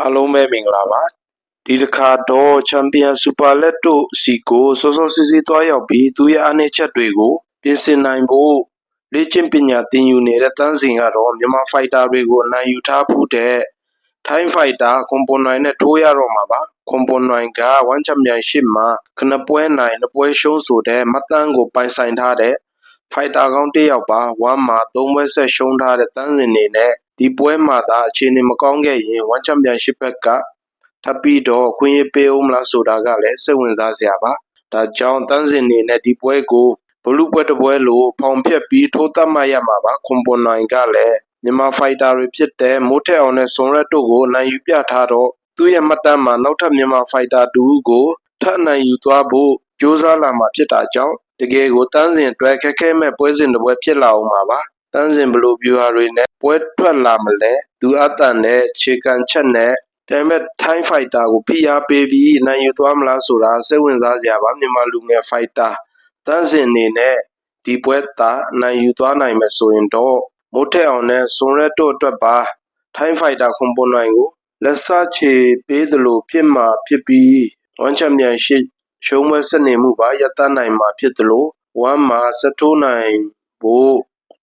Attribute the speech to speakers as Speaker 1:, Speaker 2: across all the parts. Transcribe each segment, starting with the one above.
Speaker 1: အားလုံးပဲမင်္ဂလာပါဒီတစ်ခါတော့ချန်ပီယံစူပါလက်တို့စီကိုစောစောစီးစီးသွားရောက်ပြီးသူရဲ့အားနည်းချက်တွေကိုပြင်ဆင်နိုင်ဖို့လေ့ကျင့်ပညာသင်ယူနေတဲ့တန်းစဉ်ကတော့မြန်မာဖိုက်တာတွေကိုအနိုင်ယူထားဖို့တဲ့ထိုင်းဖိုက်တာကွန်ပွန်နိုင်နဲ့ထိုးရတော့မှာပါကွန်ပွန်နိုင်ကဝမ်ချန်ပီယံရှစ်မှာခဏပွဲနိုင်နှစ်ပွဲရှုံးဆိုတဲ့မှတ်တမ်းကိုပိုင်ဆိုင်ထားတဲ့ဖိုက်တာကောင်းတစ်ယောက်ပါဝမ်မှာသုံးပွဲဆက်ရှုံးထားတဲ့တန်းစဉ်နေနဲ့ ဒီပွဲမှာသာ အခြေအနေမကောင်းခဲ့ရင်ဝမ်ချန်ပီယံရှစ်ဘက်က ထပ်ပြီးတော့ခွင့်ရပေးအောင်မလားဆိုတာကလည်း စိတ်ဝင်စားစရာပါ ဒါကြောင့်တန်းစဉ်နေနဲ့ ဒီပွဲကိုဘလူးပွဲတစ်ပွဲလို ဖောင်ဖြက်ပြီး ထိုးသတ်မှတ်ရမှာပါကွန်ပွန်နိုင်ကလည်း မြန်မာဖိုက်တာတွေဖြစ်တဲ့ မိုးထက်အောင်နဲ့ ဆွန်ရက်တို့ကိုနိုင်ယူပြထားတော့ သူ့ရဲ့မှတ်တမ်းမှာ နောက်ထပ် မြန်မာဖိုက်တာတူကို ထပ်နိုင်ယူသွားဖို့ ကြိုးစားလာမှာဖြစ်တာကြောင့် တကယ်ကိုတန်းစဉ်အတွက် ခက်ခဲမဲ့ပွဲစဉ်တစ်ပွဲ ဖြစ်လာအောင်ပါ ပါတန်းစဉ်ဘလိုဗျူဟာတွေနဲ့ပွဲထွက်လာမလဲသူအတန်နဲ့ခြေကန်ချက်နဲ့ဒါပေမဲ့ထိုင်းဖိုက်တာကိုဖိအားပေးပြီးနိုင်ယူသွားမလားဆိုတာစိတ်ဝင်စားစရာပါမြန်မာလူငယ်ဖိုက်တာတန်းစဉ်အနေနဲ့ဒီပွဲသာနိုင်ယူသွားနိုင်မယ်ဆိုရင်တော့မိုးထက်အောင်နဲ့ဆွန်ရက်တို့အတွက်ပါထိုင်းဖိုက်တာခွန်ပွန်နိုင်ကိုလက်စချေပေးသလိုဖြစ်မှာဖြစ်ပြီးဝမ်ချန်ပီယံရှစ်ရှုံးပွဲဆက်နေမှုပါရပ်တန့်နိုင်မှာဖြစ်သလိုဝမ်မှာဆက်ထိုးနိုင်ဖို့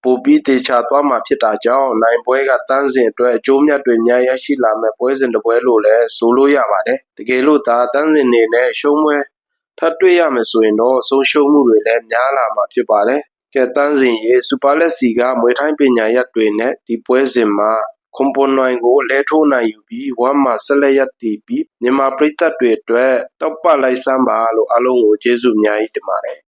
Speaker 1: ပိုပြီးတေချာသွားမှာဖြစ်တာကြောင့် နိုင်ပွဲကတန်းစဉ်အတွက် အကျိုးမြတ်တွေ အများရရှိလာမဲ့ပွဲစဉ်တစ်ပွဲလို့လည်း ဆိုလို့ရပါတယ် တကယ်လို့သာတန်းစဉ်နေနဲ့ ရှုံးပွဲထပ်တွေ့ရမယ်ဆိုရင်တော့ ဆုံးရှုံးမှုတွေလည်း များလာမှာဖြစ်ပါတယ် ကဲတန်းစဉ်ရေစူပါလက်စီကမွေထိုင်းပညာရပ်တွေနဲ့ ဒီပွဲစဉ်မှာကွန်ပွန်နိုင်ကို လဲထိုးနိုင်ယူပြီးဝမ်မှာ ဆက်လက်ရပ်တည်ပြီး မြန်မာပြည်သက်တွေအတွက် တောက်ပလိုက်စမ်းပါလို့ အားလုံးကို ကျေးဇူးအများကြီးတင်ပါတယ်